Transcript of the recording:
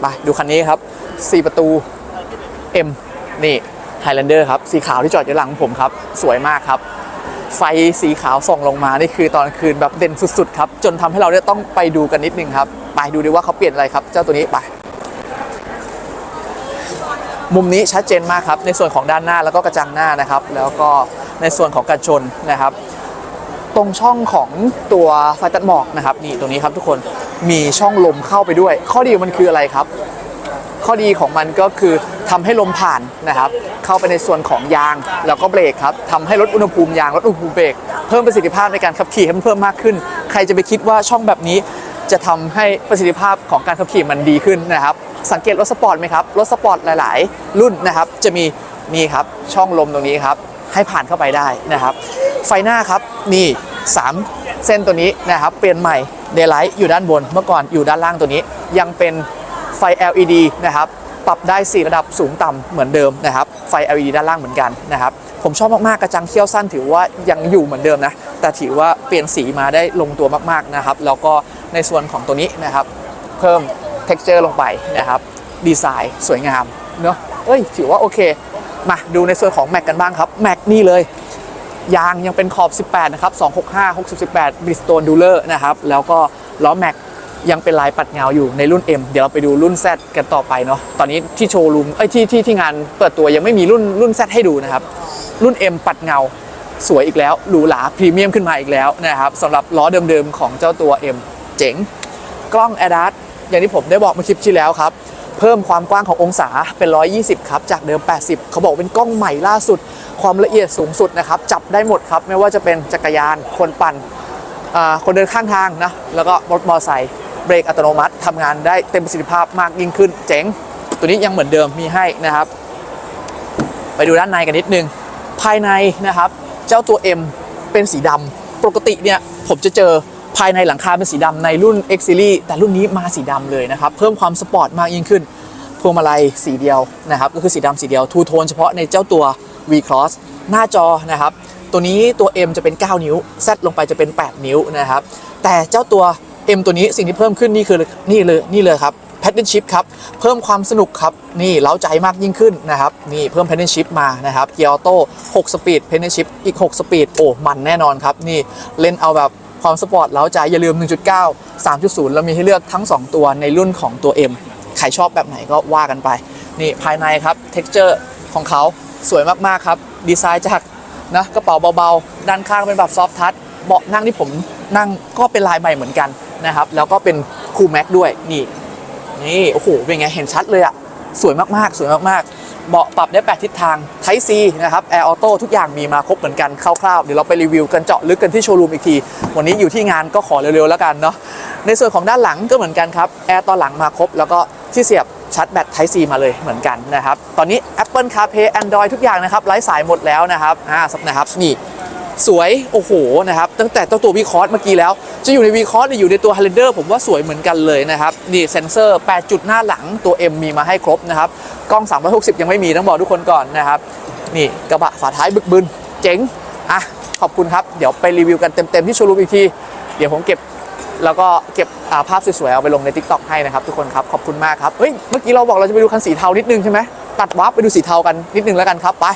ไปดูคันนี้ครับ 4 ประตู M นี่ Highlander ครับ สีขาวที่จอดอยู่หลังผมครับ สวยมากครับ ไฟสีขาวส่องลงมา นี่คือตอนคืนแบบเด่นสุดๆครับ จนทำให้เราเนี่ยต้องไปดูกันนิดนึงครับ ไปดูดิว่าเขาเปลี่ยนอะไรครับ เจ้าตัวนี้ไป มุมนี้ชัดเจนมากครับ ในส่วนของด้านหน้าแล้วก็กระจังหน้านะครับ แล้วก็ในส่วนของการชนนะครับ ตรงช่องของตัวไฟตัดหมอกนะครับ นี่ตรงนี้ครับทุกคน มีช่องลมเข้าไปด้วย ข้อดีของมันคืออะไรครับ ข้อดีของมันก็คือทำให้ลมผ่านนะครับ เข้าไปในส่วนของยางแล้วก็เบรกครับทำให้ลดอุณหภูมิยางลดอุณหภูมิเบรกเพิ่มประสิทธิภาพในการขับขี่ให้มันเพิ่มมากขึ้น ใครจะไปคิดว่าช่องแบบนี้จะทำให้ประสิทธิภาพของการขับขี่มันดีขึ้นนะครับ สังเกตรถสปอร์ตไหมครับ รถสปอร์ตหลาย ๆ รุ่นนะครับ จะมีนี่ครับช่องลมตรงนี้ครับ ให้ผ่านเข้าไปได้นะครับ ไฟหน้าครับนี่3 เส้นตัวนี้นะครับเปลี่ยนใหม่เด y l ไลท์อยู่ด้านบนเมื่อก่อนอยู่ด้านล่างตัวนี้ ยังเป็นไฟ LED นะครับปรับได้ 4 ระดับสูงต่ำเหมือนเดิมนะครับไฟ LED ด้านล่างเหมือนกันนะครับผมชอบมากๆกระจังเขี้ยวสั้นถือว่ายังอยู่เหมือนเดิมนะแต่ถือว่าเปลี่ยนสีมาได้ลงตัวมากๆนะครับแล้วก็ในส่วนของตัวนี้นะครับเพิ่ม texture ลงไปนะครับดีไซน์สวยงามเนาะเอ้ยถือว่าโอเค มาดูในส่วนของแม็กกันบ้างครับแม็กนี่เลย ยางยังเป็นขอบ 18 นะครับ 265 60 18 Bridgestone Dueler นะครับ แล้วก็ล้อแม็กยังเป็นลายปัดเงาอยู่ในรุ่น M เดี๋ยวเราไปดูรุ่น Z กันต่อไปเนาะ ตอนนี้ที่โชว์รูมเอ้ที่ที่ที่งานเปิดตัวยังไม่มีรุ่นรุ่น Z ให้ดูนะครับ รุ่น M ปัดเงาสวยอีกแล้วหรูหราพรีเมียมขึ้นมาอีกแล้วนะครับสำหรับล้อเดิมๆของเจ้าตัว M เจ๋ง กล้อง a d a s อย่างที่ผมได้บอกมื่อคลิปที่แล้วครับ เพิ่มความกว้างขององศาเป็น 120 ครับ จากเดิม 80 เขาบอกเป็นกล้องใหม่ล่าสุด ความละเอียดสูงสุดนะครับ จับได้หมดครับ ไม่ว่าจะเป็นจักรยาน คนปั่นอ่าคนเดินข้างทางนะ แล้วก็รถมอเตอร์ไซค์เบรกอัตโนมัติทำงานได้เต็มประสิทธิภาพมากยิ่งขึ้น เจ๋ง ตัวนี้ยังเหมือนเดิมมีให้นะครับ ไปดูด้านในกันนิดนึง ภายในนะครับ เจ้าตัว M เป็นสีดำปกติเนี่ยผมจะเจอ ภายในหลังคาเป็นสีดำในรุ่น X Series แต่รุ่นนี้มาสีดำเลยนะครับ เพิ่มความสปอร์ตมากยิ่งขึ้น พวงมาลัยสีเดียวนะครับ ก็คือสีดำสีเดียวทูโทนเฉพาะในเจ้าตัว V Cross หน้าจอนะครับ ตัวนี้ตัว M จะเป็น 9 นิ้ว Z ลงไปจะเป็น 8 นิ้วนะครับ แต่เจ้าตัว M ตัวนี้สิ่งที่เพิ่มขึ้นนี่คือนี่เลยนี่เลยครับแพทเทิร์นชิพครับ เพิ่มความสนุกครับ นี่เล้าใจมากยิ่งขึ้นนะครับ นี่เพิ่มแพทเทิร์นชิพมานะครับ เกียร์ออโต้6สปีดแพทเทิร์นชิพอีก 6 สปีด โอ้ มันแน่นอนครับ นี่เล่นเอาแบบ ความสปอร์ตเล้าใจอย่าลืม 1.9 3.0 เรามีให้เลือกทั้ง 2 ตัวในรุ่นของตัว M ใครชอบแบบไหนก็ว่ากันไป นี่ภายในครับ texture ของเขาสวยมากๆครับ ดีไซน์จากนะกระเป๋าเบาๆ ด้านข้างเป็นแบบซอฟทัชเบาะนั่งที่ผมนั่งก็เป็นลายใหม่เหมือนกันนะครับ แล้วก็เป็นคูลแม็กด้วยนี่นี่โอ้โหเป็นไงเห็นชัดเลยอะ สวยมากๆ สวยมากๆเบาะปรับได้ 8 ทิศทาง Type C นะครับ Air Auto ทุกอย่างมีมาครบเหมือนกันคร่าวๆ เดี๋ยวเราไปรีวิวกันเจาะลึกกันที่โชว์รูมอีกที วันนี้อยู่ที่งานก็ขอเร็วๆ แล้วกันเนาะ ในส่วนของด้านหลังก็เหมือนกันครับ แอร์ตอนหลังมาครบ แล้วก็ที่เสียบชาร์จแบต Type C มาเลยเหมือนกันนะครับ ตอนนี้ Apple CarPlay Android ทุกอย่างนะครับไร้สายหมดแล้วนะครับ อ่านะครับนี่ สวยโอ้โหนะครับตั้งแต่ตัวตัววีคอร์สเมื่อกี้แล้ว จะอยู่ในวีคอร์สหรืออยู่ในตัวฮ l ลเดอร์ผมว่าสวยเหมือนกันเลยนะครับนี่เซ็นเซอร์ 8 จุดหน้าหลังตัว M มีมาให้ครบนะครับกล้อง 360 ยังไม่มีต้องบอกทุกคนก่อนนะครับนี่กระบะฝาท้ายบึกบึนเจ๋งอะขอบคุณครับ เดี๋ยวไปรีวิวกันเต็ม ๆ ที่โชว์รูมอีกที เดี๋ยวผมเก็บแล้วก็เก็บาภาพสวยๆเอาไปลงใน t ิ k t o k ให้นะครับทุกคนครับขอบคุณมากครับเฮ้ยเมื่อกี้เราบอกเราจะไปดูคันสีเทานิดนึงใช่ไหมตัดวาร์ปไปดูสีเทากันนิดนึงแล้วกันครับไป